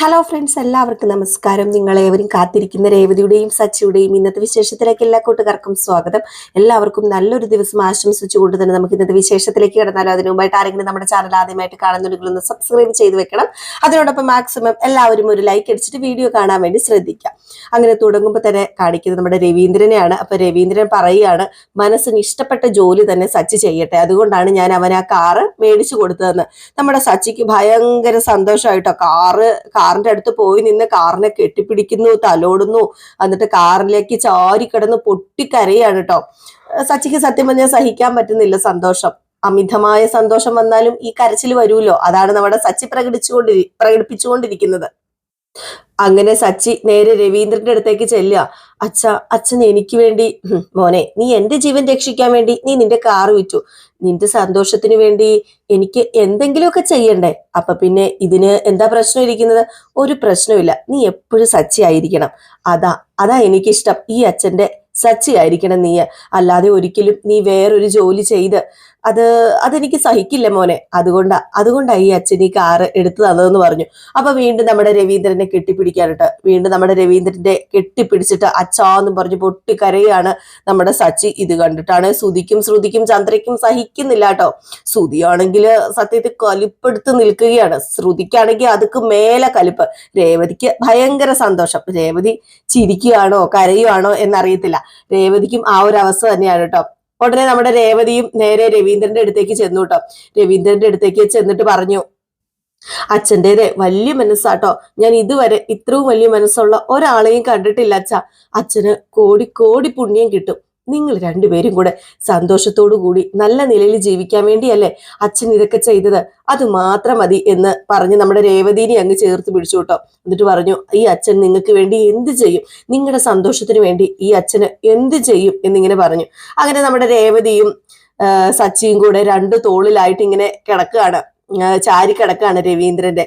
Hello friends എല്ലാവർക്കും നമസ്കാരം. നിങ്ങളേവരും കാത്തിരിക്കുന്ന രേവതിയുടെയും സച്ചിയുടെയും ഇന്നത്തെ വിശേഷത്തിലേക്ക് എല്ലാ കൂട്ടുകാർക്കും സ്വാഗതം. എല്ലാവർക്കും നല്ലൊരു ദിവസം ആശംസിച്ചുകൊണ്ട് തന്നെ നമുക്ക് ഇന്നത്തെ വിശേഷത്തിലേക്ക് കിടന്നാലും? അതിനു മുമ്പായിട്ട് ആരെങ്കിലും നമ്മുടെ ചാനൽ ആദ്യമായിട്ട് കാണുന്നുണ്ടെങ്കിൽ ഒന്ന് സബ്സ്ക്രൈബ് ചെയ്ത് വെക്കണം. അതിനോടൊപ്പം മാക്സിമം എല്ലാവരും ഒരു ലൈക്ക് അടിച്ചിട്ട് വീഡിയോ കാണാൻ വേണ്ടി ശ്രദ്ധിക്കാം. അങ്ങനെ തുടങ്ങുമ്പോൾ തന്നെ കാണിക്കുന്നത് നമ്മുടെ രവീന്ദ്രനെയാണ്. അപ്പൊ രവീന്ദ്രൻ പറയുകയാണ് മനസ്സിന് ഇഷ്ടപ്പെട്ട ജോലി തന്നെ സച്ചി ചെയ്യട്ടെ. അതുകൊണ്ടാണ് ഞാൻ അവൻ ആ കാറ് മേടിച്ചു കൊടുത്തതെന്ന്. നമ്മുടെ സച്ചിക്ക് ഭയങ്കര സന്തോഷമായിട്ടോ? കാറ് കാറിന്റെ അടുത്ത് പോയി നിന്ന് കാറിനെ കെട്ടിപ്പിടിക്കുന്നു തലോടുന്നു. എന്നിട്ട് കാറിലേക്ക് ചാരി കിടന്ന് പൊട്ടിക്കരയാണ് കേട്ടോ സച്ചിക്ക് സത്യം പറഞ്ഞാൽ സഹിക്കാൻ പറ്റുന്നില്ല സന്തോഷം. അമിതമായ സന്തോഷം വന്നാലും ഈ കരച്ചിൽ വരുമല്ലോ. അതാണ് നമ്മുടെ സച്ചി പ്രകടിച്ചുകൊണ്ടിരി പ്രകടിപ്പിച്ചുകൊണ്ടിരിക്കുന്നത്. അങ്ങനെ സച്ചി നേരെ രവീന്ദ്രന്റെ അടുത്തേക്ക് ചെല്ലുക. അച്ഛ അച്ഛൻ എനിക്ക് വേണ്ടി "ഹും, മോനെ നീ എന്റെ ജീവൻ രക്ഷിക്കാൻ വേണ്ടി നീ നിന്റെ കാർ വിറ്റു. നിന്റെ സന്തോഷത്തിന് വേണ്ടി എനിക്ക് എന്തെങ്കിലുമൊക്കെ ചെയ്യണ്ടേ? അപ്പൊ പിന്നെ ഇതിന് എന്താ പ്രശ്നം ഇരിക്കുന്നത്? ഒരു പ്രശ്നമില്ല നീ എപ്പോഴും സച്ചി ആയിരിക്കണം. അതാ അതാ എനിക്കിഷ്ടം. ഈ അച്ഛന്റെ സച്ചി ആയിരിക്കണം നീ അല്ലാതെ ഒരിക്കലും നീ വേറൊരു ജോലി ചെയ്ത് അത് അതെനിക്ക് സഹിക്കില്ല മോനെ. അതുകൊണ്ട് അതുകൊണ്ടാണ് ഈ അച്ഛൻ ഈ കാറ് എടുത്തു തന്നതെന്ന് പറഞ്ഞു. അപ്പൊ വീണ്ടും നമ്മുടെ രവീന്ദ്രനെ കെട്ടിപ്പിടിക്കാനിട്ട് വീണ്ടും നമ്മുടെ രവീന്ദ്രന്റെ കെട്ടിപ്പിടിച്ചിട്ട് അച്ഛാന്നും പറഞ്ഞ് പൊട്ടിക്കരയാണ് നമ്മുടെ സച്ചി. ഇത് കണ്ടിട്ടാണ് സുതിക്കും ശ്രുതിക്കും ചന്ദ്രയ്ക്കും സഹിക്കുന്നില്ല കേട്ടോ. ശ്രുതിയാണെങ്കിൽ സത്യത്തിൽ കലിപ്പെടുത്ത് നിൽക്കുകയാണ്. ശ്രുതിക്കാണെങ്കിൽ അതുക്ക് മേലെ കലിപ്പ്. രേവതിക്ക് ഭയങ്കര സന്തോഷം. രേവതി ചിരിക്കുകയാണോ കരയുവാണോ എന്നറിയത്തില്ല. രേവതിക്കും ആ ഒരു അവസ്ഥ തന്നെയാണ് കേട്ടോ. ഉടനെ നമ്മുടെ രേവതിയും നേരെ രവീന്ദ്രന്റെ അടുത്തേക്ക് ചെന്നു രവീന്ദ്രന്റെ അടുത്തേക്ക് ചെന്നിട്ട് പറഞ്ഞു അച്ഛന്റെത് വലിയ മനസ്സാട്ടോ. ഞാൻ ഇതുവരെ ഇത്രയും വലിയ മനസ്സുള്ള ഒരാളെയും കണ്ടിട്ടില്ല അച്ഛ. അച്ഛന് കോടി കോടി പുണ്യം കിട്ടും. നിങ്ങൾ രണ്ടുപേരും കൂടെ സന്തോഷത്തോടു കൂടി നല്ല നിലയിൽ ജീവിക്കാൻ വേണ്ടിയല്ലേ അച്ഛൻ ഇതൊക്കെ ചെയ്തത്? അത് മാത്രം മതി എന്ന് പറഞ്ഞ് നമ്മുടെ രേവതിനെ അങ്ങ് ചേർത്ത് പിടിച്ചു കേട്ടോ. എന്നിട്ട് പറഞ്ഞു ഈ അച്ഛൻ നിങ്ങൾക്ക് വേണ്ടി എന്ത് ചെയ്യും? നിങ്ങളുടെ സന്തോഷത്തിന് വേണ്ടി ഈ അച്ഛന് എന്ത് ചെയ്യും? എന്നിങ്ങനെ പറഞ്ഞു. അങ്ങനെ നമ്മുടെ രേവതിയും സച്ചിയും കൂടെ രണ്ട് തോളിലായിട്ട് ഇങ്ങനെ കിടക്കുകയാണ്. ചാരി കിടക്കുകയാണ് രവീന്ദ്രന്റെ.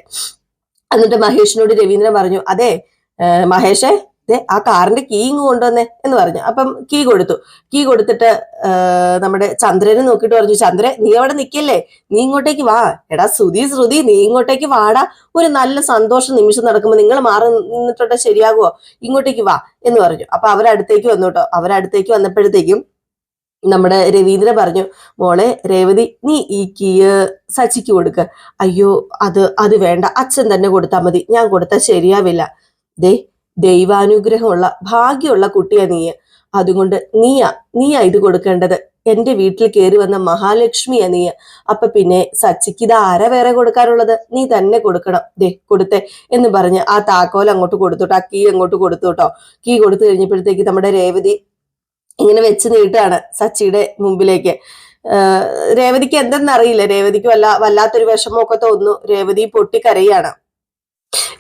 എന്നിട്ട് മഹേഷിനോട് രവീന്ദ്രൻ പറഞ്ഞു അതെ മഹേഷേ ആ കാറിന്റെ കീ ഇങ്ങ് കൊണ്ടുവന്നേ എന്ന് പറഞ്ഞു. അപ്പം കീ കൊടുത്തു. കീ കൊടുത്തിട്ട് നമ്മുടെ ചന്ദ്രനെ നോക്കിയിട്ട് പറഞ്ഞു ചന്ദ്രൻ നീ അവിടെ നിൽക്കല്ലേ? നീ ഇങ്ങോട്ടേക്ക് വാ. എടാ ശ്രുതി ശ്രുതി നീ ഇങ്ങോട്ടേക്ക് വാടാ. ഒരു നല്ല സന്തോഷ നിമിഷം നടക്കുമ്പോൾ നിങ്ങൾ മാറി നിന്നിട്ടോട്ടെ ശരിയാകുമോ ഇങ്ങോട്ടേക്ക് വാ. എന്ന് പറഞ്ഞു. അപ്പൊ അവരടുത്തേക്ക് വന്നു കേട്ടോ. അവരടുത്തേക്ക് വന്നപ്പോഴത്തേക്കും നമ്മുടെ രവീന്ദ്രൻ പറഞ്ഞു മോളെ രേവതി നീ ഈ കീ സച്ചിക്ക് കൊടുക്ക. അയ്യോ അത് അത് വേണ്ട. അച്ഛൻ തന്നെ കൊടുത്താൽ മതി. ഞാൻ കൊടുത്താൽ ശരിയാവില്ല. ദേ ദൈവാനുഗ്രഹമുള്ള ഭാഗ്യമുള്ള കുട്ടിയാ നീയ. അതുകൊണ്ട് നീയാ നീയാ ഇത് കൊടുക്കേണ്ടത്. എന്റെ വീട്ടിൽ കയറി വന്ന മഹാലക്ഷ്മിയാ നീ അപ്പൊ പിന്നെ സച്ചിക്ക് ഇത് ആരാ വേറെ കൊടുക്കാനുള്ളത്? നീ തന്നെ കൊടുക്കണം. ദേ കൊടുത്തെ എന്ന് പറഞ്ഞ് ആ താക്കോൽ അങ്ങോട്ട് കൊടുത്തോട്ടോ ആ കീ അങ്ങോട്ട് കൊടുത്തോട്ടോ കീ കൊടുത്തു കഴിഞ്ഞപ്പോഴത്തേക്ക് നമ്മുടെ രേവതി ഇങ്ങനെ വെച്ച് നീട്ടാണ് സച്ചിയുടെ മുമ്പിലേക്ക്. രേവതിക്ക് എന്തെന്നറിയില്ല. രേവതിക്ക് വല്ല വല്ലാത്തൊരു വിഷമമൊക്കെ തോന്നുന്നു. രേവതി പൊട്ടിക്കരയാണ്.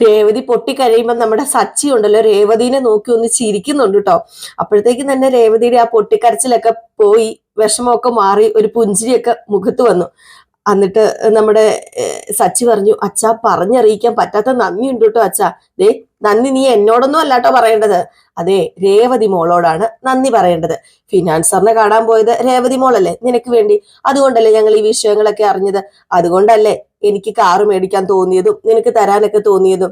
രേവതി പൊട്ടിക്കരയുമ്പോൾ നമ്മുടെ സച്ചി ഉണ്ടല്ലോ രേവതിനെ നോക്കി ഒന്ന് ചിരിക്കുന്നുണ്ട് കേട്ടോ അപ്പോഴത്തേക്കും തന്നെ രേവതിയുടെ ആ പൊട്ടിക്കരച്ചിലൊക്കെ പോയി വിഷമമൊക്കെ മാറി ഒരു പുഞ്ചിരിയൊക്കെ മുഖത്ത് വന്നു. എന്നിട്ട് നമ്മുടെ സച്ചി പറഞ്ഞു അച്ഛാ പറഞ്ഞറിയിക്കാൻ പറ്റാത്ത നന്ദിയുണ്ട് കേട്ടോ അച്ഛാ. ദേ നന്ദി നീ എന്നോടൊന്നും അല്ലാട്ടോ പറയേണ്ടത്. അതെ രേവതി മോളോടാണ് നന്ദി പറയേണ്ടത്. ഫിനാൻസറിനെ കാണാൻ പോയത് രേവതി മോളല്ലേ നിനക്ക് വേണ്ടി. അതുകൊണ്ടല്ലേ ഞങ്ങൾ ഈ വിഷയങ്ങളൊക്കെ അറിഞ്ഞത്? അതുകൊണ്ടല്ലേ എനിക്ക് കാറ് മേടിക്കാൻ തോന്നിയതും നിനക്ക് തരാനൊക്കെ തോന്നിയതും.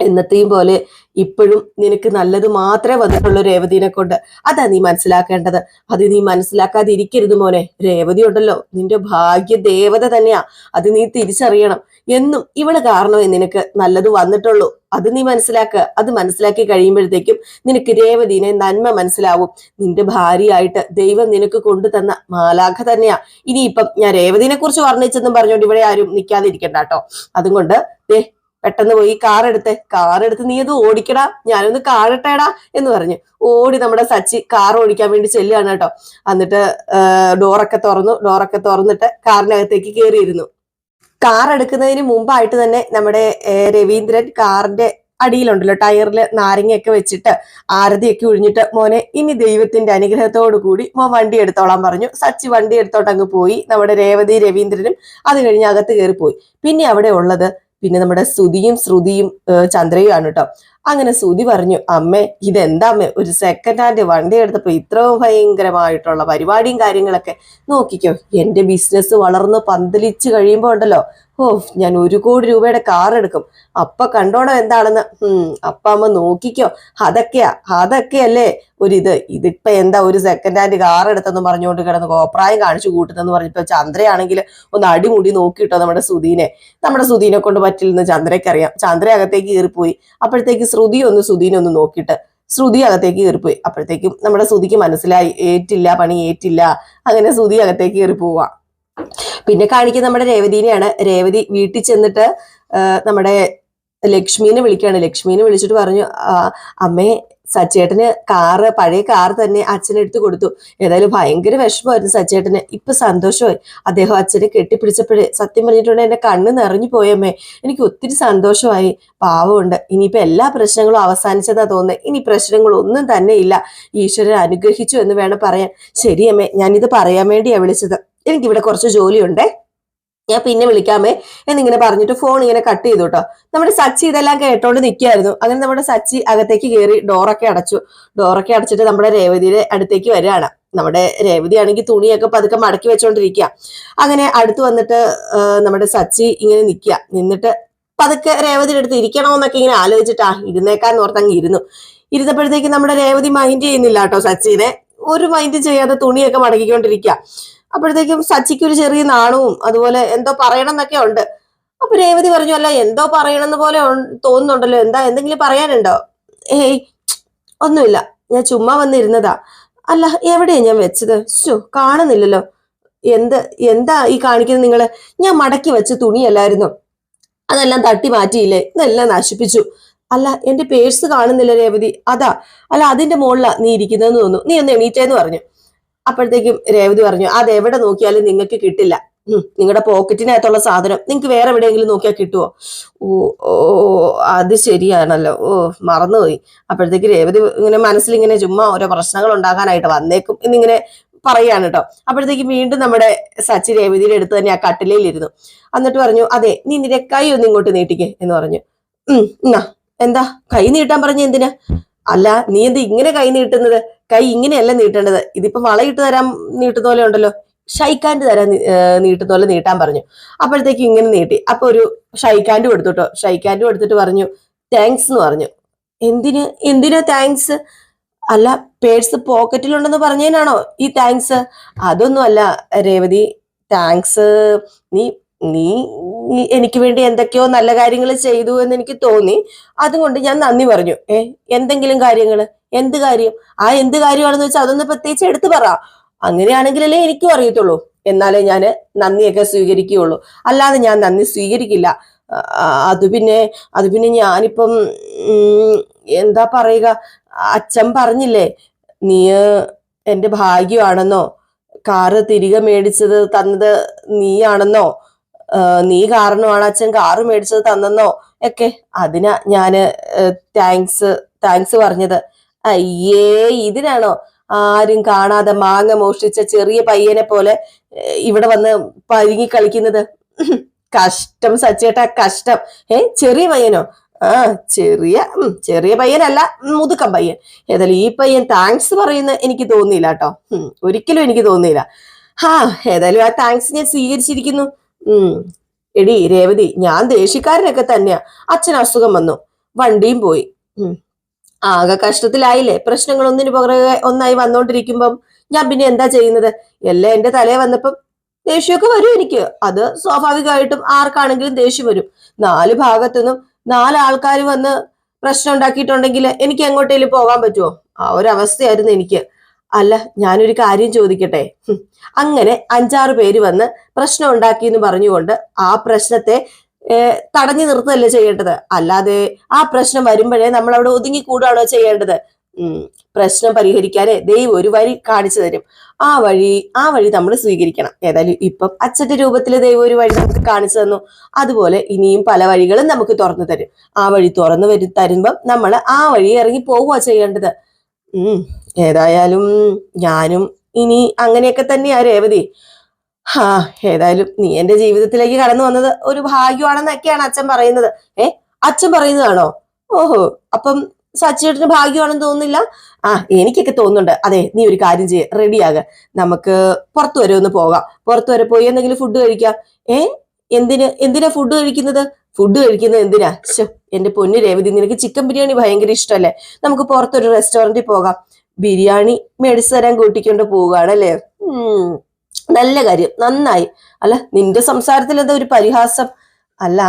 എന്നത്തെയും പോലെ ഇപ്പോഴും നിനക്ക് നല്ലത് മാത്രമേ വന്നിട്ടുള്ളൂ രേവതിനെ കൊണ്ട്. അതാ നീ മനസ്സിലാക്കേണ്ടത്. അത് നീ മനസ്സിലാക്കാതിരിക്കരുത് മോനെ. രേവതി ഉണ്ടല്ലോ. നിന്റെ ഭാഗ്യ ദേവത തന്നെയാ. അത് നീ തിരിച്ചറിയണം. എന്നും ഇവൾ കാരണമേ നിനക്ക് നല്ലത് വന്നിട്ടുള്ളൂ. അത് നീ മനസ്സിലാക്കുക അത് മനസ്സിലാക്കി കഴിയുമ്പോഴത്തേക്കും നിനക്ക് രേവതിനെ നന്മ മനസ്സിലാവും. നിന്റെ ഭാര്യയായിട്ട് ദൈവം നിനക്ക് കൊണ്ടുതന്ന മാലാഖ തന്നെയാ. ഇനിയിപ്പം ഞാൻ രേവതിനെ കുറിച്ച് വർണിച്ചെന്നും പറഞ്ഞുകൊണ്ട് ഇവിടെ ആരും നിൽക്കാതിരിക്കണ്ട കേട്ടോ. അതുകൊണ്ട് പെട്ടെന്ന് പോയി കാർ എടുത്ത്. കാർ എടുത്ത് നീ അത് ഓടിക്കടാ. ഞാനൊന്ന് കാണട്ടേടാ എന്ന് പറഞ്ഞു. ഓടി നമ്മുടെ സച്ചി കാർ ഓടിക്കാൻ വേണ്ടി ചെല്ലുകയാണ് കേട്ടോ. എന്നിട്ട് ഡോറൊക്കെ തുറന്നു. ഡോറൊക്കെ തുറന്നിട്ട് കാറിനകത്തേക്ക് കയറിയിരുന്നു കാർ എടുക്കുന്നതിന് മുമ്പായിട്ട് തന്നെ നമ്മുടെ രവീന്ദ്രൻ കാറിന്റെ അടിയിലുണ്ടല്ലോ. ടയറിൽ നാരങ്ങയൊക്കെ വെച്ചിട്ട് ആരതിയൊക്കെ ഒഴിഞ്ഞിട്ട് മോനെ ഇനി ദൈവത്തിന്റെ അനുഗ്രഹത്തോടു കൂടി മോൻ വണ്ടി എടുത്തോളാൻ പറഞ്ഞു. സച്ചി വണ്ടി എടുത്തോട്ട് അങ്ങ് പോയി. നമ്മുടെ രേവതി രവീന്ദ്രനും അത് കഴിഞ്ഞ് അകത്ത് കയറി പോയി പിന്നെ അവിടെ ഉള്ളത് പിന്നെ നമ്മുടെ ശ്രുതിയും ശ്രുതിയും ചന്ദ്രയുമാണ് കേട്ടോ അങ്ങനെ ശ്രുതി പറഞ്ഞു അമ്മേ ഇതെന്താ അമ്മേ? ഒരു സെക്കൻഡ് ഹാൻഡ് വണ്ടി എടുത്തപ്പോൾ ഇത്ര ഭയങ്കരമായിട്ടുള്ള പരിപാടിയും കാര്യങ്ങളൊക്കെ നോക്കിക്കോ. എന്റെ ബിസിനസ് വളർന്ന് പന്തലിച്ച് കഴിയുമ്പോ ഉണ്ടല്ലോ ഓ ഞാൻ ഒരു കോടി രൂപയുടെ കാർ എടുക്കും. അപ്പ കണ്ടോണം എന്താണെന്ന്. ഉം അപ്പ അമ്മ നോക്കിക്കോ. അതൊക്കെയാ അതൊക്കെയല്ലേ ഇത് ഇതിപ്പോ എന്താ ഒരു സെക്കൻഡ് ഹാൻഡ് കാർ എടുത്തെന്ന് പറഞ്ഞുകൊണ്ട് കിടന്ന് കോപ്രായം കാണിച്ചു കൂട്ടുന്നെന്ന് പറഞ്ഞപ്പോ ചന്ദ്രയാണെങ്കിൽ ഒന്ന് അടിമുടി നോക്കിയിട്ടോ നമ്മുടെ സുധീനെ. നമ്മുടെ സുധീനെ കൊണ്ട് പറ്റില്ലെന്ന് ചന്ദ്രയ്ക്കറിയാം. ചന്ദ്ര അകത്തേക്ക് കയറിപ്പോയി അപ്പോഴത്തേക്ക് ശ്രുതി ഒന്ന് സുധീനെ ഒന്ന് നോക്കിയിട്ട് ശ്രുതി അകത്തേക്ക് കയറിപ്പോയി അപ്പോഴത്തേക്കും നമ്മുടെ ശ്രുതിക്ക് മനസ്സിലായി. ഏറ്റില്ല പണി ഏറ്റില്ല. അങ്ങനെ ശ്രുതി അകത്തേക്ക് കയറി പോവാ പിന്നെ കാണിക്കുന്ന നമ്മുടെ രേവതിനെയാണ്. രേവതി വീട്ടിൽ ചെന്നിട്ട് നമ്മുടെ ലക്ഷ്മീനെ വിളിക്കുകയാണ്. ലക്ഷ്മീനെ വിളിച്ചിട്ട് പറഞ്ഞു അമ്മേ സച്ചേട്ടന് കാറ് പഴയ കാർ തന്നെ അച്ഛനെടുത്ത് കൊടുത്തു. ഏതായാലും ഭയങ്കര വിഷമമായിരുന്നു സച്ചേട്ടന്. ഇപ്പൊ സന്തോഷമായി. അദ്ദേഹം അച്ഛനെ കെട്ടിപ്പിടിച്ചപ്പോഴേ സത്യം പറഞ്ഞിട്ടുണ്ടെങ്കിൽ എന്റെ കണ്ണ് നിറഞ്ഞു പോയമ്മേ എനിക്ക് ഒത്തിരി സന്തോഷമായി. പാവമുണ്ട്. ഇനിയിപ്പോ എല്ലാ പ്രശ്നങ്ങളും അവസാനിച്ചതാ തോന്നുന്നത് ഇനി പ്രശ്നങ്ങളൊന്നും തന്നെ ഇല്ല. ഈശ്വരൻ അനുഗ്രഹിച്ചു എന്ന് വേണം പറയാൻ. ശരിയമ്മേ ഞാനിത് പറയാൻ വേണ്ടിയാ വിളിച്ചത്. എനിക്കിവിടെ കുറച്ച് ജോലിയുണ്ട്. ഞാൻ പിന്നെ വിളിക്കാമേ. എന്നിങ്ങനെ പറഞ്ഞിട്ട് ഫോൺ ഇങ്ങനെ കട്ട് ചെയ്തു കേട്ടോ നമ്മുടെ സച്ചി ഇതെല്ലാം കേട്ടോണ്ട് നിൽക്കുകയായിരുന്നു അങ്ങനെ നമ്മുടെ സച്ചി അകത്തേക്ക് കയറി ഡോറൊക്കെ അടച്ചു. ഡോറൊക്കെ അടച്ചിട്ട് നമ്മുടെ രേവതിയുടെ അടുത്തേക്ക് വരികയാണ്. നമ്മുടെ രേവതി ആണെങ്കിൽ തുണിയൊക്കെ പതുക്കെ മടക്കി വെച്ചോണ്ടിരിക്കുക. അങ്ങനെ അടുത്ത് വന്നിട്ട് നമ്മുടെ സച്ചി ഇങ്ങനെ നിൽക്കുക നിന്നിട്ട് പതുക്കെ രേവതിയുടെ അടുത്ത് ഇരിക്കണമെന്നൊക്കെ ഇങ്ങനെ ആലോചിച്ചിട്ടാ ഇരുന്നേക്കാന്ന് ഓർത്തങ്ങ് ഇരുന്നു. ഇരുന്നപ്പോഴത്തേക്ക് നമ്മുടെ രേവതി മൈൻഡ് ചെയ്യുന്നില്ല കേട്ടോ സച്ചിനെ. ഒരു മൈൻഡ് ചെയ്യാതെ തുണിയൊക്കെ മടക്കിക്കൊണ്ടിരിക്കുക. അപ്പോഴത്തേക്കും സച്ചിക്ക് ഒരു ചെറിയ നാണവും അതുപോലെ എന്തോ പറയണം എന്നൊക്കെ ഉണ്ട്. അപ്പൊ രേവതി പറഞ്ഞു അല്ല എന്തോ പറയണമെന്ന് പോലെ തോന്നുന്നുണ്ടല്ലോ. എന്താ എന്തെങ്കിലും പറയാനുണ്ടോ? ഏയ് ഒന്നുമില്ല. ഞാൻ ചുമ്മാ വന്നിരുന്നതാ. അല്ല എവിടെയാ ഞാൻ വെച്ചത്? ശോ കാണുന്നില്ലല്ലോ. എന്ത് എന്താ ഈ കാണിക്കുന്നത് നിങ്ങൾ? ഞാൻ മടക്കി വെച്ച തുണിയല്ലായിരുന്നു. അതെല്ലാം തട്ടി മാറ്റിയില്ലേ? ഇതെല്ലാം നശിപ്പിച്ചു. അല്ല എന്റെ പേഴ്സ് കാണുന്നില്ല രേവതി. അതാ അല്ല അതിന്റെ മുകളിലാ നീ ഇരിക്കുന്നതെന്ന് തോന്നുന്നു. നീ ഒന്ന് എണീറ്റേന്ന് പറഞ്ഞു. അപ്പോഴത്തേക്കും രേവതി പറഞ്ഞു അത് എവിടെ നോക്കിയാലും നിങ്ങൾക്ക് കിട്ടില്ല. നിങ്ങളുടെ പോക്കറ്റിനകത്തുള്ള സാധനം നിങ്ങൾക്ക് വേറെ എവിടെയെങ്കിലും നോക്കിയാൽ കിട്ടുമോ ഓ ഓ അത് ശരിയാണല്ലോ. ഓ മറന്നുപോയി. അപ്പോഴത്തേക്ക് രേവതി ഇങ്ങനെ മനസ്സിൽ ഇങ്ങനെ ചുമ്മാ ഓരോ പ്രശ്നങ്ങൾ ഉണ്ടാകാനായിട്ട് വന്നേക്കും എന്നിങ്ങനെ പറയാണ് കേട്ടോ അപ്പോഴത്തേക്ക് വീണ്ടും നമ്മുടെ സച്ചി രേവതിയുടെ അടുത്ത് തന്നെ ആ കട്ടിലയിലിരുന്നു എന്നിട്ട് പറഞ്ഞു അതെ നീ നിന്റെ കൈ ഒന്ന് ഇങ്ങോട്ട് നീട്ടിക്കേ എന്ന് പറഞ്ഞു. ഉം എന്താ? കൈ നീട്ടാൻ പറഞ്ഞു എന്തിനാ? അല്ല നീ എന്ത് ഇങ്ങനെ കൈ നീട്ടുന്നത്? കൈ ഇങ്ങനെയല്ല നീട്ടേണ്ടത്. ഇതിപ്പോ വളയിട്ട് തരാൻ നീട്ടുന്ന പോലെ ഉണ്ടല്ലോ. ഷൈക്കാൻഡ് തരാൻ നീട്ടുന്ന പോലെ നീട്ടാൻ പറഞ്ഞു. അപ്പോഴത്തേക്ക് ഇങ്ങനെ നീട്ടി. അപ്പൊ ഒരു ഷൈക്കാൻഡ് കൊടുത്തു കേട്ടോ. ഷൈക്കാൻഡ് കൊടുത്തിട്ട് പറഞ്ഞു താങ്ക്സ് എന്ന് പറഞ്ഞു. എന്തിന്? എന്തിനാ താങ്ക്സ് അല്ല പേഴ്സ് പോക്കറ്റിലുണ്ടെന്ന് പറഞ്ഞതിനാണോ ഈ താങ്ക്സ് അതൊന്നും അല്ല രേവതി താങ്ക്സ് നീ നീ എനിക്ക് വേണ്ടി എന്തൊക്കെയോ നല്ല കാര്യങ്ങൾ ചെയ്തു എന്ന് എനിക്ക് തോന്നി. അതുകൊണ്ട് ഞാൻ നന്ദി പറഞ്ഞു. ഏ എന്തെങ്കിലും കാര്യങ്ങൾ? എന്ത് കാര്യം? ആ എന്ത് കാര്യമാണെന്ന് വെച്ചാൽ അതൊന്ന് പ്രത്യേകിച്ച് എടുത്തു പറ. അങ്ങനെയാണെങ്കിലല്ലേ എനിക്കും അറിയത്തുള്ളൂ. എന്നാലേ ഞാൻ നന്ദിയൊക്കെ സ്വീകരിക്കുകയുള്ളൂ. അല്ലാതെ ഞാൻ നന്ദി സ്വീകരിക്കില്ല. അത് പിന്നെ അത് പിന്നെ ഞാനിപ്പം എന്താ പറയുക അച്ഛൻ പറഞ്ഞില്ലേ നീ എന്റെ ഭാഗ്യമാണെന്നോ കാറ് തിരികെ മേടിച്ചത് തന്നത് നീയാണെന്നോ നീ കാരണമാണ് അച്ഛൻ കാറ് മേടിച്ചത് തന്നെന്നോ? ഒക്കെ അതിനാ ഞാൻ താങ്ക്സ് താങ്ക്സ് പറഞ്ഞത്. അയ്യേ ഇതിനാണോ ആരും കാണാതെ മാങ്ങ മോഷ്ടിച്ച ചെറിയ പയ്യനെ പോലെ ഇവിടെ വന്ന് പരുങ്ങി കളിക്കുന്നത്? കഷ്ടം സച്ചേട്ടാ കഷ്ടം. ഏ ചെറിയ പയ്യനോ? ആ ചെറിയ ചെറിയ പയ്യനല്ല മുതുക്കം പയ്യൻ. ഏതായാലും ഈ പയ്യൻ താങ്ക്സ് പറയുന്ന എനിക്ക് തോന്നിയില്ല കേട്ടോ. ഒരിക്കലും എനിക്ക് തോന്നിയില്ല. ഹാ ഏതായാലും ആ താങ്ക്സ് ഞാൻ സ്വീകരിച്ചിരിക്കുന്നു. എടി രേവതി ഞാൻ ദേഷ്യക്കാരനൊക്കെ തന്നെയാ. അച്ഛൻ അസുഖം വന്നു. വണ്ടിയും പോയി. ആകെ കഷ്ടത്തിലായില്ലേ? പ്രശ്നങ്ങൾ ഒന്നിനു പുറകെ ഒന്നായി വന്നോണ്ടിരിക്കുമ്പം ഞാൻ പിന്നെ എന്താ ചെയ്യുന്നത്? എല്ലാം എന്റെ തലേ വന്നപ്പം ദേഷ്യമൊക്കെ വരും എനിക്ക്. അത് സ്വാഭാവികമായിട്ടും ആർക്കാണെങ്കിലും ദേഷ്യം വരും. നാല് ഭാഗത്തുനിന്നും നാല് ആൾക്കാർ വന്ന് പ്രശ്നം ഉണ്ടാക്കിയിട്ടുണ്ടെങ്കിൽ എനിക്ക് എങ്ങോട്ടേലും പോകാൻ പറ്റുമോ? ആ ഒരു അവസ്ഥയായിരുന്നു എനിക്ക്. അല്ല ഞാനൊരു കാര്യം ചോദിക്കട്ടെ. അങ്ങനെ അഞ്ചാറ് പേര് വന്ന് പ്രശ്നം ഉണ്ടാക്കി എന്ന് പറഞ്ഞുകൊണ്ട് ആ പ്രശ്നത്തെ തടഞ്ഞു നിർത്തുകയല്ലേ ചെയ്യേണ്ടത്? അല്ലാതെ ആ പ്രശ്നം വരുമ്പോഴേ നമ്മൾ അവിടെ ഒതുങ്ങി കൂടുകയാണോ ചെയ്യേണ്ടത് പ്രശ്നം പരിഹരിക്കാനേ ദൈവം ഒരു വഴി കാണിച്ചു തരും. ആ വഴി ആ വഴി നമ്മൾ സ്വീകരിക്കണം. ഏതായാലും ഇപ്പം അച്ഛന്റെ രൂപത്തിൽ ദൈവം ഒരു വഴി നമുക്ക് കാണിച്ചു തന്നു. അതുപോലെ ഇനിയും പല വഴികളും നമുക്ക് തുറന്നു തരും. ആ വഴി തുറന്നു വരും തരുമ്പം നമ്മൾ ആ വഴി ഇറങ്ങി പോവുക ചെയ്യേണ്ടത്. ഏതായാലും ഞാനും ഇനി അങ്ങനെയൊക്കെ തന്നെയാ രേവതി. ഹാ ഏതായാലും നീ എന്റെ ജീവിതത്തിലേക്ക് കടന്നു വന്നത് ഒരു ഭാഗ്യമാണെന്നൊക്കെയാണ് അച്ഛൻ പറയുന്നത്. ഏ അച്ഛൻ പറയുന്നതാണോ? ഓഹോ അപ്പം സച്ചിയേട്ടന് ഭാഗ്യമാണെന്ന് തോന്നുന്നില്ല? ആ എനിക്കൊക്കെ തോന്നുന്നുണ്ട്. അതെ നീ ഒരു കാര്യം ചെയ്യ റെഡിയാക നമുക്ക് പുറത്തു വരെ ഒന്ന് പോകാം. പുറത്തു വരെ പോയി എന്തെങ്കിലും ഫുഡ് കഴിക്കാം. ഏ എന്തിന് എന്തിനാ ഫുഡ് കഴിക്കുന്നത്? ഫുഡ് കഴിക്കുന്നത് എന്തിനാ? ശോ എന്റെ പൊന്നു രേവതി നിനക്ക് ചിക്കൻ ബിരിയാണി ഭയങ്കര ഇഷ്ടമല്ലേ നമുക്ക് പുറത്തൊരു റെസ്റ്റോറന്റിൽ പോകാം. ബിരിയാണി മേടിച്ചു തരാൻ കൂട്ടിക്കൊണ്ട് പോവുകയാണല്ലേ നല്ല കാര്യം. നന്നായി. അല്ല നിന്റെ സംസാരത്തിൽ എന്താ ഒരു പരിഹാസം? അല്ല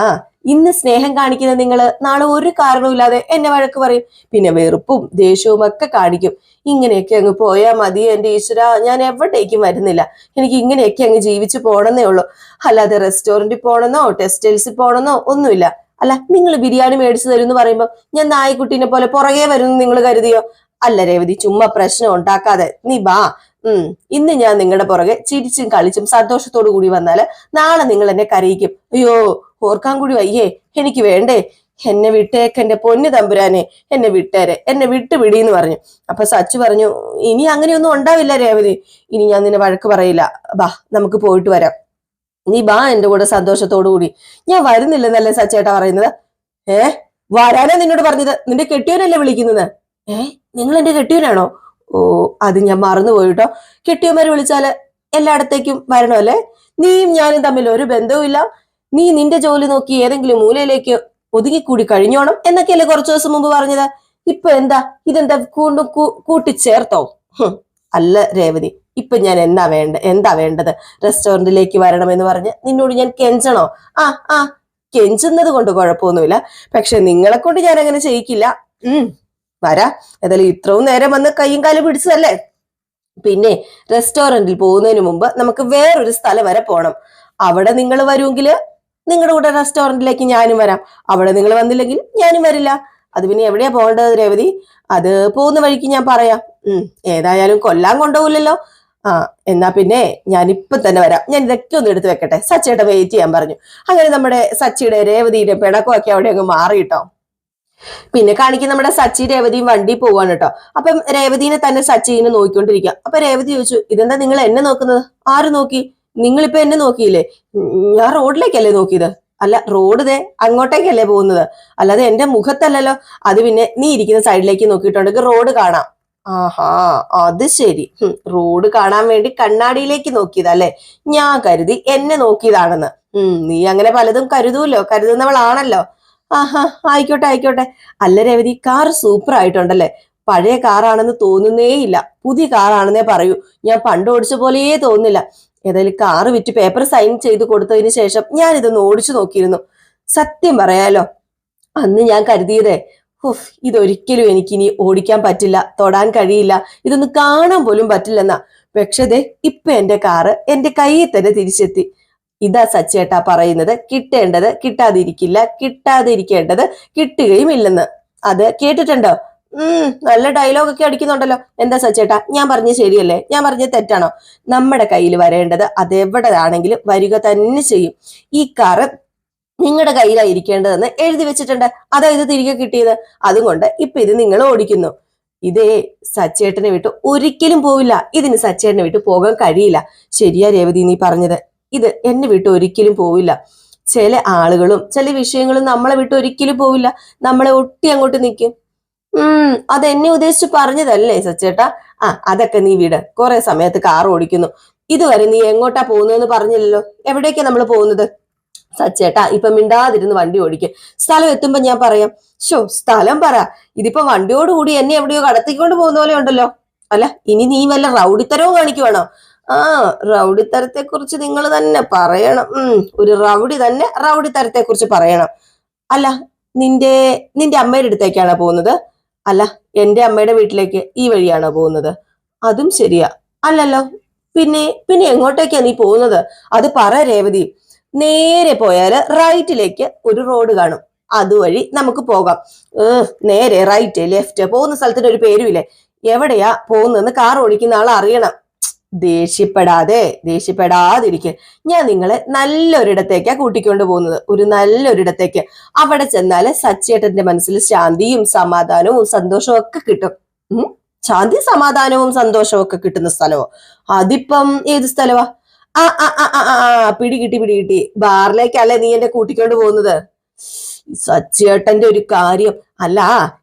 ഇന്ന് സ്നേഹം കാണിക്കുന്ന നിങ്ങൾ നാളെ ഒരു കാരണവുമില്ലാതെ എന്നെ വഴക്ക് പറയും. പിന്നെ വെറുപ്പും ദേഷ്യവും ഒക്കെ കാണിക്കും. ഇങ്ങനെയൊക്കെ അങ്ങ് പോയാൽ മതി എന്റെ ഈശ്വര. ഞാൻ എവിടേക്കും വരുന്നില്ല. എനിക്ക് ഇങ്ങനെയൊക്കെ അങ്ങ് ജീവിച്ചു പോണെന്നേ ഉള്ളൂ. അല്ലാതെ റെസ്റ്റോറന്റിൽ പോണെന്നോ ടെക്സ്റ്റൈൽസിൽ പോണെന്നോ ഒന്നുമില്ല. അല്ല നിങ്ങൾ ബിരിയാണി മേടിച്ചു തരും എന്ന് പറയുമ്പോൾ ഞാൻ നായ്ക്കുട്ടീനെ പോലെ പുറകെ വരുമെന്ന് നിങ്ങൾ കരുതിയോ? അല്ല രേവതി ചുമ്മാ പ്രശ്നം ഉണ്ടാക്കാതെ. നീ ബാ ഉം. ഇന്ന് ഞാൻ നിങ്ങളുടെ പുറകെ ചിരിച്ചും കളിച്ചും സന്തോഷത്തോടു കൂടി വന്നാൽ നാളെ നിങ്ങൾ എന്നെ കരയിക്കും. അയ്യോ ഓർക്കാൻ കൂടി വയ്യേ. എനിക്ക് വേണ്ടേ. എന്നെ വിട്ടേക്ക് എന്റെ പൊന്നു തമ്പുരാനെ എന്നെ വിട്ടേരെ എന്നെ വിട്ടു എന്ന് പറഞ്ഞു. അപ്പൊ സച്ചു പറഞ്ഞു ഇനി അങ്ങനെയൊന്നും ഉണ്ടാവില്ല രേവതി. ഇനി ഞാൻ നിന്നെ വഴക്ക് പറയില്ല. ബാ നമുക്ക് പോയിട്ട് വരാം. നീ ബാ എന്റെ കൂടെ സന്തോഷത്തോടു കൂടി. ഞാൻ വരുന്നില്ലെന്നല്ലേ സച്ചേട്ടാ പറയുന്നത്? ഏ? വരാനാ നിന്നോട് പറഞ്ഞത്? നിന്റെ കെട്ടിയോനല്ലേ വിളിക്കുന്നത്? ഏ? നിങ്ങൾ എന്റെ കെട്ടിയോനാണോ? ഓ അത് ഞാൻ മറന്നുപോയിട്ടോ കെട്ടിയോമാര് വിളിച്ചാൽ എല്ലായിടത്തേക്കും വരണോ അല്ലേ? നീയും ഞാനും തമ്മിൽ ഒരു ബന്ധവുമില്ല. നീ നിന്റെ ജോലി നോക്കി ഏതെങ്കിലും മൂലയിലേക്ക് ഒതുങ്ങിക്കൂടി കഴിഞ്ഞോണം എന്നൊക്കെയല്ലേ കുറച്ചു ദിവസം മുമ്പ് പറഞ്ഞത്? ഇപ്പൊ എന്താ? ഇതെന്താ കൂണ്ടു കൂട്ടിച്ചേർത്തോ? അല്ല രേവതി ഇപ്പൊ ഞാൻ എന്താ വേണ്ട എന്താ വേണ്ടത്? റെസ്റ്റോറന്റിലേക്ക് വരണമെന്ന് പറഞ്ഞ് നിന്നോട് ഞാൻ കെഞ്ചണോ? ആ ആ കെഞ്ചുന്നത് കൊണ്ട് കുഴപ്പമൊന്നുമില്ല. പക്ഷെ നിങ്ങളെ കൊണ്ട് ഞാൻ അങ്ങനെ ചെയ്യിക്കില്ല. ഉം വരാ. ഏതായാലും ഇത്രയും നേരം വന്ന് കയ്യും കാലും പിടിച്ചതല്ലേ? പിന്നെ റെസ്റ്റോറന്റിൽ പോകുന്നതിന് മുമ്പ് നമുക്ക് വേറൊരു സ്ഥലം വരെ പോണം. അവിടെ നിങ്ങൾ വരുമെങ്കിൽ നിങ്ങളുടെ കൂടെ റെസ്റ്റോറന്റിലേക്ക് ഞാനും വരാം. അവിടെ നിങ്ങൾ വന്നില്ലെങ്കിൽ ഞാനും വരില്ല. അത് പിന്നെ എവിടെയാ പോകേണ്ടത് രേവതി? അത് പോകുന്ന വഴിക്ക് ഞാൻ പറയാം. ഏതായാലും കൊല്ലാൻ കൊണ്ടുപോകില്ലല്ലോ. ആ എന്നാ പിന്നെ ഞാൻ ഇപ്പം തന്നെ വരാം. ഞാൻ ഇതൊക്കെ ഒന്ന് എടുത്ത് വെക്കട്ടെ. സച്ചിയുടെ വെയിറ്റ് ചെയ്യാൻ പറഞ്ഞു. അങ്ങനെ നമ്മുടെ സച്ചിയുടെ രേവതിയുടെ പിണക്കമൊക്കെ അവിടെ അങ്ങ് മാറിയിട്ടോ പിന്നെ കാണിക്കുന്ന നമ്മുടെ സച്ചി രേവതിയും വണ്ടി പോവാണ് കേട്ടോ. അപ്പം രേവതിനെ തന്നെ സച്ചിനെ നോക്കിക്കൊണ്ടിരിക്കുക അപ്പൊ രേവതി ചോദിച്ചു ഇതെന്താ നിങ്ങൾ എന്നെ നോക്കുന്നത്? ആര് നോക്കി? നിങ്ങളിപ്പോ എന്നെ നോക്കിയില്ലേ? ഞാൻ റോഡിലേക്കല്ലേ നോക്കിയത്? അല്ല റോഡ് ദേ അങ്ങോട്ടേക്കല്ലേ പോകുന്നത്. അല്ലാതെ എന്റെ മുഖത്തല്ലല്ലോ. അത് പിന്നെ നീ ഇരിക്കുന്ന സൈഡിലേക്ക് നോക്കിയിട്ടുണ്ടെങ്കിൽ റോഡ് കാണാം. ആഹാ അത് ശരി. റോഡ് കാണാൻ വേണ്ടി കണ്ണാടിയിലേക്ക് നോക്കിയതല്ലേ? ഞാൻ കരുതി എന്നെ നോക്കിയതാണെന്ന്. ഉം നീ അങ്ങനെ പലതും കരുതൂല്ലോ. കരുതുന്നവളാണല്ലോ. ആഹാ ആയിക്കോട്ടെ ആയിക്കോട്ടെ. അല്ല രവതി കാർ സൂപ്പർ ആയിട്ടുണ്ടല്ലേ പഴയ കാറാണെന്ന് തോന്നുന്നേയില്ല. പുതിയ കാറാണെന്നേ പറയൂ. ഞാൻ പണ്ട് ഓടിച്ച പോലെയേ തോന്നില്ല ഏതായാലും കാറ് വിറ്റ് പേപ്പർ സൈൻ ചെയ്ത് കൊടുത്തതിന് ശേഷം ഞാൻ ഇതൊന്ന് ഓടിച്ചു നോക്കിയിരുന്നു. സത്യം പറയാലോ അന്ന് ഞാൻ കരുതിയതേ ഉഫ് ഇതൊരിക്കലും എനിക്കിനി ഓടിക്കാൻ പറ്റില്ല തൊടാൻ കഴിയില്ല ഇതൊന്ന് കാണാൻ പോലും പറ്റില്ലെന്നാ. പക്ഷേ ദേ ഇപ്പൊ എന്റെ കാറ് എന്റെ കയ്യിൽ തന്നെ തിരിച്ചെത്തി. ഇതാ സച്ചേട്ടാ പറയുന്നത് കിട്ടേണ്ടത് കിട്ടാതിരിക്കില്ല കിട്ടാതിരിക്കേണ്ടത് കിട്ടുകയും ഇല്ലെന്ന് അത് കേട്ടിട്ടുണ്ടോ? ഉം നല്ല ഡയലോഗ് ഒക്കെ അടിക്കുന്നുണ്ടല്ലോ. എന്താ സച്ചേട്ടാ? ഞാൻ പറഞ്ഞ ശരിയല്ലേ? ഞാൻ പറഞ്ഞ തെറ്റാണോ? നമ്മുടെ കയ്യിൽ വരേണ്ടത് അതെവിടെ ആണെങ്കിലും വരിക തന്നെ ചെയ്യും. ഈ കാറ് നിങ്ങളുടെ കയ്യിലായിരിക്കേണ്ടതെന്ന് എഴുതി വെച്ചിട്ടുണ്ട്. അതാ ഇത് തിരികെ കിട്ടിയത്. അതുകൊണ്ട് ഇപ്പൊ ഇത് നിങ്ങൾ ഓടിക്കുന്നു. ഇതേ സച്ചേട്ടനെ വിട്ട് ഒരിക്കലും പോവില്ല. ഇതിന് സച്ചേട്ടനെ വിട്ട് പോകാൻ കഴിയില്ല. ശരിയാ രേവതി നീ പറഞ്ഞത്. ഇത് എന്നെ വിട്ട് ഒരിക്കലും പോവില്ല. ചില ആളുകളും ചില വിഷയങ്ങളും നമ്മളെ വിട്ട് ഒരിക്കലും പോവില്ല. നമ്മളെ ഒട്ടി അങ്ങോട്ട് നിൽക്കും. ഉം അത് എന്നെ ഉദ്ദേശിച്ച് പറഞ്ഞതല്ലേ സച്ചേട്ടാ? ആ അതൊക്കെ നീ വിട്. കുറെ സമയത്ത് കാർ ഓടിക്കുന്നു. ഇതുവരെ നീ എങ്ങോട്ടാ പോകുന്നതെന്ന് പറഞ്ഞില്ലല്ലോ. എവിടേക്കാ നമ്മൾ പോകുന്നത്? സച്ചേട്ടാ ഇപ്പൊ മിണ്ടാതിരുന്ന് വണ്ടി ഓടിക്കും. സ്ഥലം എത്തുമ്പോ ഞാൻ പറയാം. ഷോ സ്ഥലം പറ. ഇതിപ്പോ വണ്ടിയോടുകൂടി എന്നെ എവിടെയോ കടത്തിക്കൊണ്ട് പോകുന്ന പോലെ ഉണ്ടല്ലോ. അല്ല ഇനി നീ വല്ല റൗഡിത്തരവും കാണിക്കുവാണോ? ആ റൗഡിത്തരത്തെ കുറിച്ച് നിങ്ങൾ തന്നെ പറയണം. ഉം ഒരു റൗഡി തന്നെ റൗഡിത്തരത്തെ കുറിച്ച് പറയണം. അല്ല നിന്റെ നിന്റെ അമ്മയുടെ അടുത്തേക്കാണോ പോകുന്നത്? അല്ല എന്റെ അമ്മയുടെ വീട്ടിലേക്ക് ഈ വഴിയാണോ പോകുന്നത്? അതും ശരിയാ. അല്ലല്ലോ പിന്നെ പിന്നെ എങ്ങോട്ടേക്കാ നീ പോകുന്നത്? അത് പറ രേവതി. നേരെ പോയാൽ റൈറ്റിലേക്ക് ഒരു റോഡ് കാണും. അതുവഴി നമുക്ക് പോകാം. നേരെ റൈറ്റ് ലെഫ്റ്റ് പോകുന്ന സ്ഥലത്തിന് ഒരു പേരുമില്ലേ? എവിടെയാ പോകുന്നതെന്ന് കാർ ഓടിക്കുന്ന ആൾ അറിയണം. ദേഷ്യപ്പെടാതെ ദേഷ്യപ്പെടാതിരിക്കുക ഞാൻ നിങ്ങളെ നല്ലൊരിടത്തേക്കാണ് കൂട്ടിക്കൊണ്ട് പോകുന്നത്. ഒരു നല്ലൊരിടത്തേക്ക്. അവിടെ ചെന്നാൽ സച്ചേട്ടന്റെ മനസ്സിൽ ശാന്തിയും സമാധാനവും സന്തോഷവും ഒക്കെ കിട്ടും. ശാന്തി സമാധാനവും സന്തോഷവും ഒക്കെ കിട്ടുന്ന സ്ഥലമോ? അതിപ്പം ഏത് സ്ഥലവാ? ആ ആ ആ ആ പിടി കിട്ടി പിടി കിട്ടി. ബാറിലേക്കല്ലേ നീ എന്നെ കൂട്ടിക്കൊണ്ട് പോകുന്നത്? സച്ചേട്ടന്റെ ഒരു കാര്യം. അല്ല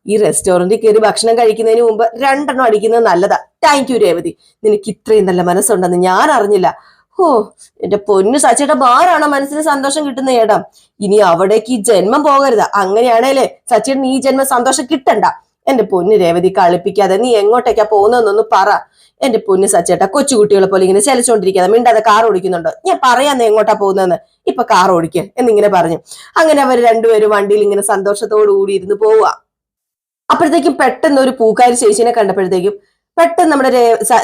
ഈ റെസ്റ്റോറന്റിൽ കയറി ഭക്ഷണം കഴിക്കുന്നതിന് മുമ്പ് രണ്ടെണ്ണം അടിക്കുന്നത് നല്ലതാ. Thank you Revathi. നിനക്ക് ഇത്രയും നല്ല മനസ്സുണ്ടെന്ന് ഞാൻ അറിഞ്ഞില്ല. ഓ എന്റെ പൊന്നു സച്ചേട്ട ബാറാണോ മനസ്സിന് സന്തോഷം കിട്ടുന്ന ഏടാ ഇനി അവിടേക്ക് ഈ ജന്മം പോകരുത്. അങ്ങനെയാണേലേ സച്ചേട്ടൻ ഈ ജന്മം സന്തോഷം കിട്ടണ്ട. എന്റെ പൊന്നു രേവതി കളിപ്പിക്കാതെ നീ എങ്ങോട്ടേക്കാ പോകുന്നതെന്നൊന്ന് പറ. എന്റെ പൊന്നു സച്ചേട്ട കൊച്ചുകുട്ടികളെ പോലെ ഇങ്ങനെ ചലിച്ചോണ്ടിരിക്കാതെ മിണ്ടാതെ കാർ ഓടിക്കുന്നുണ്ടോ. ഞാൻ പറയാന്ന് എങ്ങോട്ടാ പോകുന്നതെന്ന്. ഇപ്പൊ കാർ ഓടിക്കുക എന്നിങ്ങനെ പറഞ്ഞു. അങ്ങനെ അവർ രണ്ടുപേരും വണ്ടിയിൽ ഇങ്ങനെ സന്തോഷത്തോടു കൂടി ഇരുന്ന് പോവുക. അപ്പോഴത്തേക്കും പെട്ടെന്ന് ഒരു പൂക്കാരി ചേച്ചിനെ കണ്ടപ്പോഴത്തേക്കും പെട്ടെന്ന് നമ്മുടെ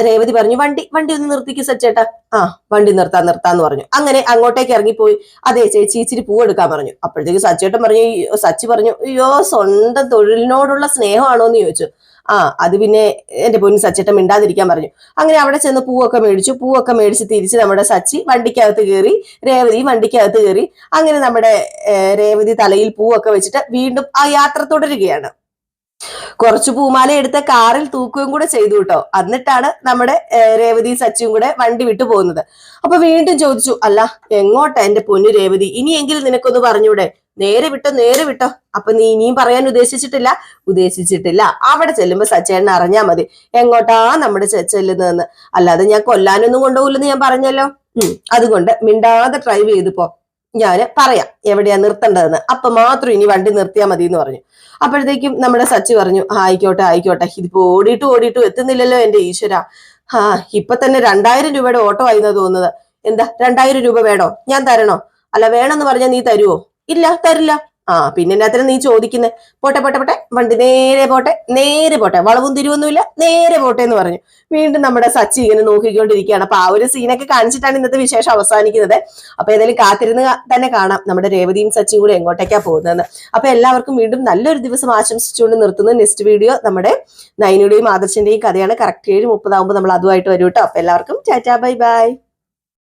രേവതി പറഞ്ഞു വണ്ടി വണ്ടി ഒന്ന് നിർത്തിക്ക് സച്ചേട്ട. ആ വണ്ടി നിർത്താൻ നിർത്താന്ന് പറഞ്ഞു. അങ്ങനെ അങ്ങോട്ടേക്ക് ഇറങ്ങിപ്പോയി. അതെ ചേച്ചി ഇച്ചിരി പൂ എടുക്കാൻ പറഞ്ഞു. അപ്പോഴത്തേക്ക് സച്ചേട്ടൻ പറഞ്ഞു സച്ചി പറഞ്ഞു അയ്യോ സ്വന്തം തൊഴിലിനോടുള്ള സ്നേഹമാണോ എന്ന് ചോദിച്ചു. ആ അത് പിന്നെ എന്റെ പൊന്നു സച്ചേട്ടൻ മിണ്ടാതിരിക്കാൻ പറഞ്ഞു. അങ്ങനെ അവിടെ ചെന്ന് പൂവൊക്കെ മേടിച്ചു. പൂവൊക്കെ മേടിച്ച് തിരിച്ച് നമ്മുടെ സച്ചി വണ്ടിക്കകത്ത് കയറി രേവതി വണ്ടിക്കകത്ത് കയറി അങ്ങനെ നമ്മുടെ രേവതി തലയിൽ പൂവൊക്കെ വെച്ചിട്ട് വീണ്ടും ആ യാത്ര തുടരുകയാണ്. കുറച്ച് പൂമാല എടുത്ത കാറിൽ തൂക്കുകയും കൂടെ ചെയ്തു കേട്ടോ. എന്നിട്ടാണ് നമ്മുടെ രേവതി സച്ചിയും കൂടെ വണ്ടി വിട്ടു പോകുന്നത്. അപ്പൊ വീണ്ടും ചോദിച്ചു അല്ല എങ്ങോട്ടാ എന്റെ പൊന്നു രേവതി? ഇനിയെങ്കിലും നിനക്കൊന്ന് പറഞ്ഞൂടെ? നേരെ വിട്ടോ നേരെ വിട്ടോ. അപ്പൊ നീ ഇനിയും പറയാൻ ഉദ്ദേശിച്ചിട്ടില്ല. ഉദ്ദേശിച്ചിട്ടില്ല. അവിടെ ചെല്ലുമ്പോ സച്ചേട്ടൻ അറിഞ്ഞാ മതി. എങ്ങോട്ടാ നമ്മുടെ ചെല്ലുന്നതെന്ന്. അല്ലാതെ ഞാൻ കൊല്ലാനൊന്നും കൊണ്ടുപോകില്ലെന്ന് ഞാൻ പറഞ്ഞല്ലോ. അതുകൊണ്ട് മിണ്ടാതെ ഡ്രൈവ് ചെയ്തു പോ. ഞാൻ പറയാം എവിടെയാ നിർത്തേണ്ടതെന്ന്. അപ്പൊ മാത്രം ഇനി വണ്ടി നിർത്തിയാ മതി എന്ന് പറഞ്ഞു. അപ്പോഴത്തേക്കും നമ്മുടെ സച്ചി പറഞ്ഞു ആയിക്കോട്ടെ ആയിക്കോട്ടെ. ഇതിപ്പോ ഓടിയിട്ടും ഓടിയിട്ടും എത്തുന്നില്ലല്ലോ എന്റെ ഈശ്വര. ആ ഇപ്പൊ തന്നെ രണ്ടായിരം രൂപയുടെ ഓട്ടോ ആയിരുന്നു തോന്നുന്നത്. എന്താ രണ്ടായിരം രൂപ വേണോ? ഞാൻ തരണോ? അല്ല വേണമെന്ന് പറഞ്ഞാൽ നീ തരുവോ? ഇല്ല തരില്ല. ആ പിന്നെ എന്നാത്തിന് നീ ചോദിക്കുന്നേ? പോട്ടെ പോട്ടെ പോട്ടെ. വണ്ടി നേരെ പോട്ടെ നേരെ പോട്ടെ. വളവും തിരിവൊന്നുമില്ല നേരെ പോട്ടെ എന്ന് പറഞ്ഞു. വീണ്ടും നമ്മുടെ സച്ചി ഇങ്ങനെ നോക്കിക്കൊണ്ടിരിക്കുകയാണ്. അപ്പൊ ആ ഒരു സീനൊക്കെ കാണിച്ചിട്ടാണ് ഇന്നത്തെ വിശേഷം അവസാനിക്കുന്നത്. അപ്പൊ ഏതായാലും കാത്തിരുന്ന് തന്നെ കാണാം നമ്മുടെ രേവതിയും സച്ചിയും കൂടെ എങ്ങോട്ടേക്കാ പോകുന്നതെന്ന്. അപ്പൊ എല്ലാവർക്കും വീണ്ടും നല്ലൊരു ദിവസം ആശംസിച്ചുകൊണ്ട് നിർത്തുന്നു നെക്സ്റ്റ് വീഡിയോ നമ്മുടെ നൈനയുടെയും ആദർശന്റെയും കഥയാണ്. കറക്റ്റ് ഏഴ് മുപ്പതാകുമ്പോൾ നമ്മൾ അതുമായിട്ട് വരും കേട്ടോ. അപ്പൊ എല്ലാവർക്കും ടാറ്റാ ബൈ ബൈ.